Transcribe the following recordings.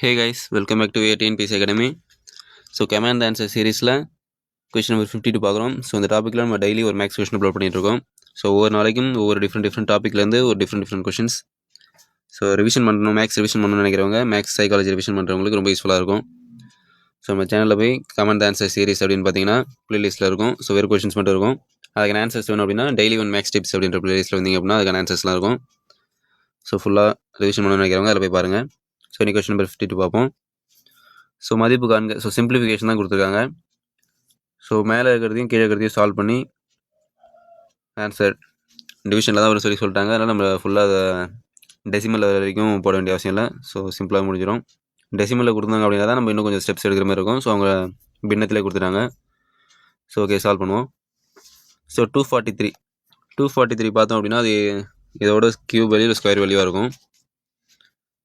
Hey guys welcome back to ADNPC academy so command answer சீரீஸில் question number fifty two பார்க்குறோம். So இந்த டாப்பிக்கில் நம்ம டெய்லி ஒரு மேக்ஸ் கொஷின் அப்லோட் பண்ணிட்டு இருக்கோம். ஸோ ஒவ்வொரு நாளைக்கும் ஒவ்வொரு டிஃப்ரெண்ட் டிஃப்ரெண்ட் டாப்பிக்லேருந்து ஒரு different different questions so revision பண்ணணும் மேக்ஸ் ரிவிஷன் பண்ணணும்னு நினைக்கிறவங்க மேக்ஸ் சைக்காலஜி ரிவிஷன் பண்ணுறவங்களுக்கு ரொம்ப யூஸ்ஃபுல்லாக இருக்கும். ஸோ நம்ம சேனலில் போய் கமெண்ட் ஆன்சர் சீரிஸ் அப்படின்னு பார்த்தீங்கன்னா ப்ளேலிஸ்ட்டில் இருக்கும். ஸோ வெறும் கொஷின்ஸ் மட்டும் இருக்கும். அதுக்கான ஆன்சர்ஸ் வேணும் அப்படின்னா டெய்லி ஒன் மேக்ஸ் டிப்ஸ் அப்படின்ற ப்ளேலிஸ்ட்டில் வந்தீங்க அப்படின்னா அதுக்கான ஆன்சர்ஸ்லாம் இருக்கும். ஸோ ஃபுல்லாக ரிவிஷன் பண்ணணும்னு நினைக்கிறவங்க அதில் போய் பாருங்கள் ஸோ இன்னைக்கு கொஷின் நம்பர் ஃபிஃப்டி டூ பார்ப்போம். ஸோ மதிப்பு காண்க ஸோ சிம்பிளிஃபிகேஷன் தான் கொடுத்துருக்காங்க. ஸோ மேலே இருக்கிறதையும் கீழே இருக்கிறதையும் சால்வ் பண்ணி ஆன்சர் டிவிஷனில் தான் ஒரு சொல்லி சொல்லிட்டாங்க. அதனால் நம்ம ஃபுல்லாக அதை டெசிமல் வரைக்கும் போட வேண்டிய அவசியம் இல்லை. ஸோ சிம்பிளாக முடிஞ்சிடும் டெசிமலில் கொடுத்தாங்க அப்படின்னா தான் நம்ம இன்னும் கொஞ்சம் ஸ்டெப்ஸ் எடுக்கிற மாதிரி இருக்கும். ஸோ அவங்க பின்னத்திலே கொடுத்துட்டாங்க. ஸோ ஓகே சால்வ் பண்ணுவோம். So two forty three two forty three பார்த்தோம் அப்படின்னா அது இதோட கியூப் வெளியில் ஸ்கொயர் வெளியாக இருக்கும்.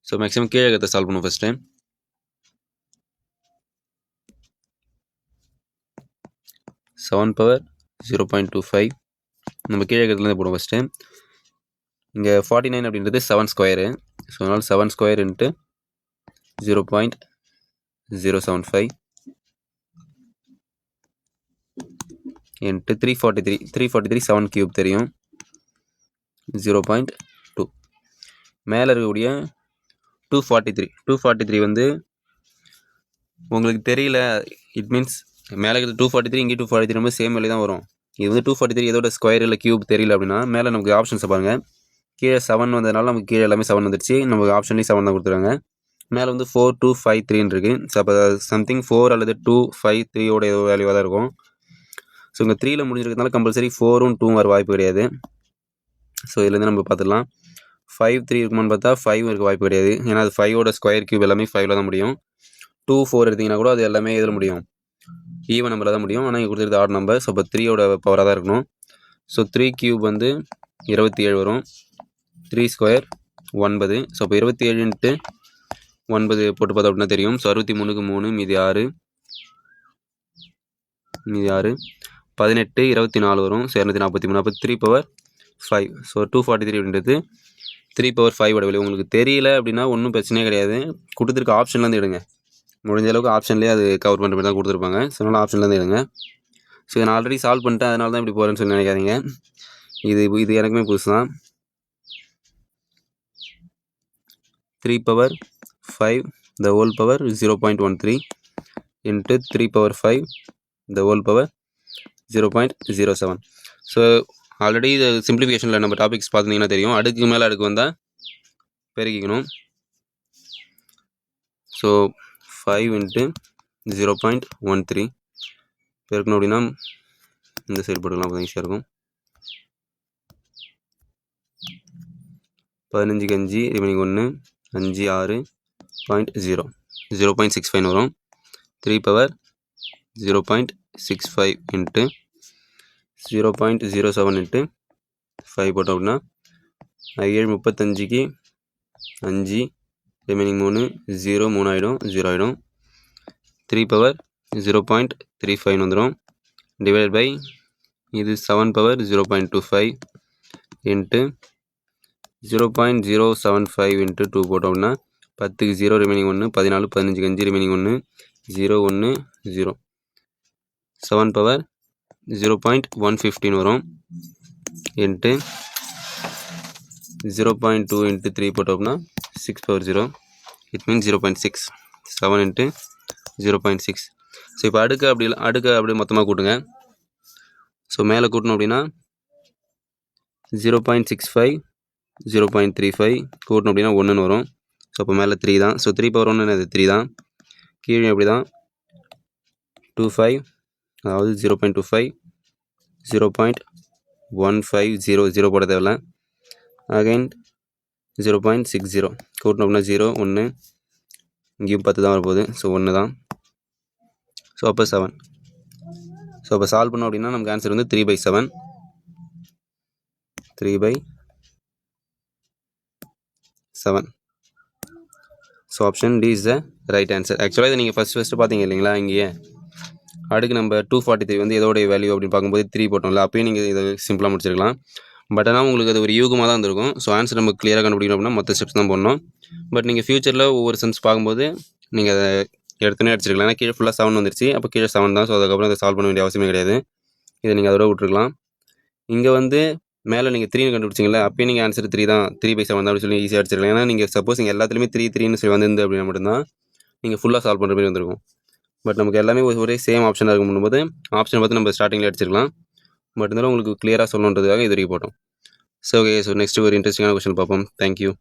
ஸோ மேக்ஸிமம் கீழே இருக்கிறத சால்வ் பண்ணுவோம் first seven power zero point two five நம்ம கீழே இருக்கிறதுலேருந்து போடுவோம் ஃபஸ்ட்டு இங்கே ஃபார்ட்டி நைன் அப்படின்றது செவன் ஸ்கொயரு ஸோ அதனால் seven square into zero point zero seven five into three forty three three forty three seven cube தெரியும். Zero point two மேலே இருக்கக்கூடிய two forty three two forty three வந்து உங்களுக்கு தெரியல it means மேலே இருக்கிறது two forty three இங்கே two forty three ரொம்ப சேம் வேலை தான் வரும். இது வந்து டூ ஃபார்ட்டி த்ரீ எதோட ஸ்கொயர் இல்லை கியூப் தெரியல அப்படின்னா மேலே நமக்கு ஆப்ஷன்ஸை பாருங்கள் கீழே செவன் வந்ததுனால நமக்கு கீழே எல்லாமே செவன் வந்துடுச்சு நமக்கு ஆப்ஷன்லேயும் செவன் தான் கொடுத்துருக்காங்க. மேலே வந்து ஃபோர் டூ ஃபைவ் த்ரீன்னு இருக்குது ஸோ அப்போ சம்திங் ஃபோர் அல்லது டூ ஃபைவ் த்ரீயோட ஏதோ வேல்யூவாக தான் இருக்கும். ஸோ இங்கே த்ரீயில் முடிஞ்சிருக்கிறதுனால கம்பல்சரி ஃபோரும் டூ வர வாய்ப்பு கிடையாது. ஸோ இதுலேருந்து நம்ம பார்த்துடலாம். ஃபைவ் த்ரீ இருக்குமான்னு பார்த்தா ஃபைவ் இருக்க வாய்ப்பு கிடையாது. ஏன்னா அது ஃபைவோட ஸ்கொயர் கியூப் எல்லாமே ஃபைவ்ல தான் முடியும். டூ ஃபோர் எடுத்திங்கன்னா கூட அது எல்லாமே இதில் முடியும். ஈவன் நம்பரில் தான் முடியும். ஆனால் இங்கே கொடுத்துருது ஆட் நம்பர் ஸோ இப்போ த்ரீயோட பவராக தான் இருக்கணும். ஸோ த்ரீ கியூப் வந்து இருபத்தி ஏழு வரும். த்ரீ ஸ்கொயர் ஒன்பது. ஸோ இப்போ இருபத்தி ஏழுன்ட்டு ஒன்பது போட்டு பார்த்தோம் அப்படின்னா தெரியும். ஸோ அறுபத்தி மூணுக்கு மூணு மீதி ஆறு. மீதி ஆறு. பதினெட்டு இருபத்தி நாலு வரும். ஸோ இரநூத்தி நாற்பத்தி மூணு. அப்போ three power five so two forty three அப்படின்றது த்ரீ பவர் ஃபைவ் விலை. உங்களுக்கு தெரியல அப்படின்னா ஒன்றும் பிரச்சனையே கிடையாது. கொடுத்துருக்க ஆப்ஷன்லேருந்து எடுங்க. முடிஞ்ச அளவுக்கு ஆப்ஷன்லேயே அது கவர் பண்ணுற மாதிரி தான் கொடுத்துருப்பாங்க. ஸோ அதனால் ஆப்ஷன்லேருந்து எடுங்க. ஸோ இதை நான் ஆல்ரெடி சால்வ் பண்ணிட்டேன். அதனால தான் இப்படி போகிறேன்னு சொல்லி நினைக்காதீங்க. இது இது எனக்குமே புதுசு தான் three power five the whole power zero point one three into three power five the whole power zero point zero seven so already இது சிம்பிளிஃபிகேஷனில் நம்ம டாபிக்ஸ் பார்த்தீங்கன்னா தெரியும். அடுக்கு மேலே அடுக்கு வந்தால் பெருக்கிக்கணும். So five into zero point one three பெருக்கணும் அப்படின்னா இந்த சைடு போட்டுக்கலாம். அப்போ ஈஸியாக இருக்கும். பதினஞ்சுக்கு அஞ்சு ரிமைனிங் ஒன்று அஞ்சு ஆறு point zero zero point six five வரும். Three power zero point six five into zero point zero seven எட்டு ஃபைவ் போட்டோம் அப்படின்னா ஏழு முப்பத்தஞ்சுக்கு அஞ்சு ரிமைனிங் மூணு ஜீரோ மூணு ஆகிடும் ஜீரோ ஆகிடும் three power zero point three ஃபைவ்னு வந்துடும் டிவைட் பை இது seven power zero point two five into zero point zero seven five into two போட்டோம்னா பத்துக்கு ஜீரோ ரிமைனிங் ஒன்று பதினாலு பதினஞ்சுக்கு அஞ்சு ரிமைனிங் ஒன்று ஜீரோ ஒன்று zero seven power zero point one fifteen வரும். Into zero point two into three போட்டோம்னா six power zero it means zero point six seven into zero point six so இப்போ அடுக்க அப்படி அடுக்க அப்படியே மொத்தமாக கூட்டுங்க. ஸோ மேலே கூட்டணும் அப்படின்னா zero point six five zero point three five கூட்டணும் அப்படின்னா ஒன்றுன்னு வரும். ஸோ அப்போ மேலே த்ரீ தான். ஸோ த்ரீ பவர் ஒன்று அது த்ரீ தான். கீழே அப்படி தான் டூ ஃபைவ் அதாவது zero point two five zero point one five zero zero போட தேவையில்ல. Again zero point six zero கூட்டணும் அப்படின்னா ஜீரோ ஒன்று இங்கேயும் பத்து தான் வரப்போகுது. ஸோ ஒன்று தான். ஸோ அப்போ செவன் ஸோ அப்போ சால்வ் பண்ணோம் அப்படின்னா நமக்கு ஆன்சர் வந்து three by seven three by seven so option D is the right answer ஆக்சுவலாக இதை நீங்கள் ஃபஸ்ட் ஃபஸ்ட்டு பார்த்தீங்க இல்லைங்களா? இங்கேயே. அடுக்கு நம்ம டூ ஃபார்ட்டி த்ரீ வந்து எதோடைய வேல்யூ அப்படின்னு பார்க்கும்போது த்ரீ போட்டோம்ல அப்பயும் நீங்கள் இதை சிம்பிளாக முடிச்சிருக்கலாம். பட் ஆனால் உங்களுக்கு அது ஒரு யூகமாக தான் இருந்திருக்கும். ஸோ ஆன்சர் நம்ம கிளியராக கண்டுபிடிக்கணும் அப்படின்னா மற்ற ஸ்டெப்ஸ் தான் போடணும். பட் நீங்கள் ஃப்யூச்சரில் ஒவ்வொரு சென்ஸ் பார்க்கும்போது நீங்கள் அதை எடுத்துனே அடிச்சிருக்கலாம். ஏன்னா கீழே ஃபுல்லாக செவன் வந்துருச்சு. அப்போ கீழே செவன் தான். ஸோ அதுக்கப்புறம் அதை சால்வ் பண்ண வேண்டிய அவசியமே கிடையாது. இதை நீங்கள் அதோட விட்டுருக்கலாம். இங்கே வந்து மேலே நீங்கள் த்ரீ கண்டுபிடிச்சிங்களா அப்பயும் நீங்கள் ஆன்சர் த்ரீ தான். த்ரீ பை செவன் தான் அப்படின்னு சொல்லி ஈஸியாக அடிச்சிருக்கலாம். ஏன்னா நீங்கள் சப்போஸ் நீங்கள் எல்லாத்துலேயுமே த்ரீ த்ரீன்னு சொல்லி வந்திருந்து அப்படின்னா மட்டும்தான் நீங்கள் ஃபுல்லாக சால்வ் பண்ணுற மாதிரி வந்திருக்கும். பட் நமக்கு எல்லாமே ஒரே சேம் ஆப்ஷனாக இருக்கும். போது ஆப்ஷன் பார்த்து நம்ம ஸ்டார்டிங்கில் அடிச்சிருக்கலாம். பட் இருந்தாலும் உங்களுக்கு கிளியராக சொல்லணுன்றதுக்காக இது வரைக்கும் போட்டோம். ஸோ ஓகே ஸோ நெக்ஸ்ட் ஒரு இன்ட்ரெஸ்டிங்கான கொஸ்டின் பார்ப்போம். தேங்க்யூ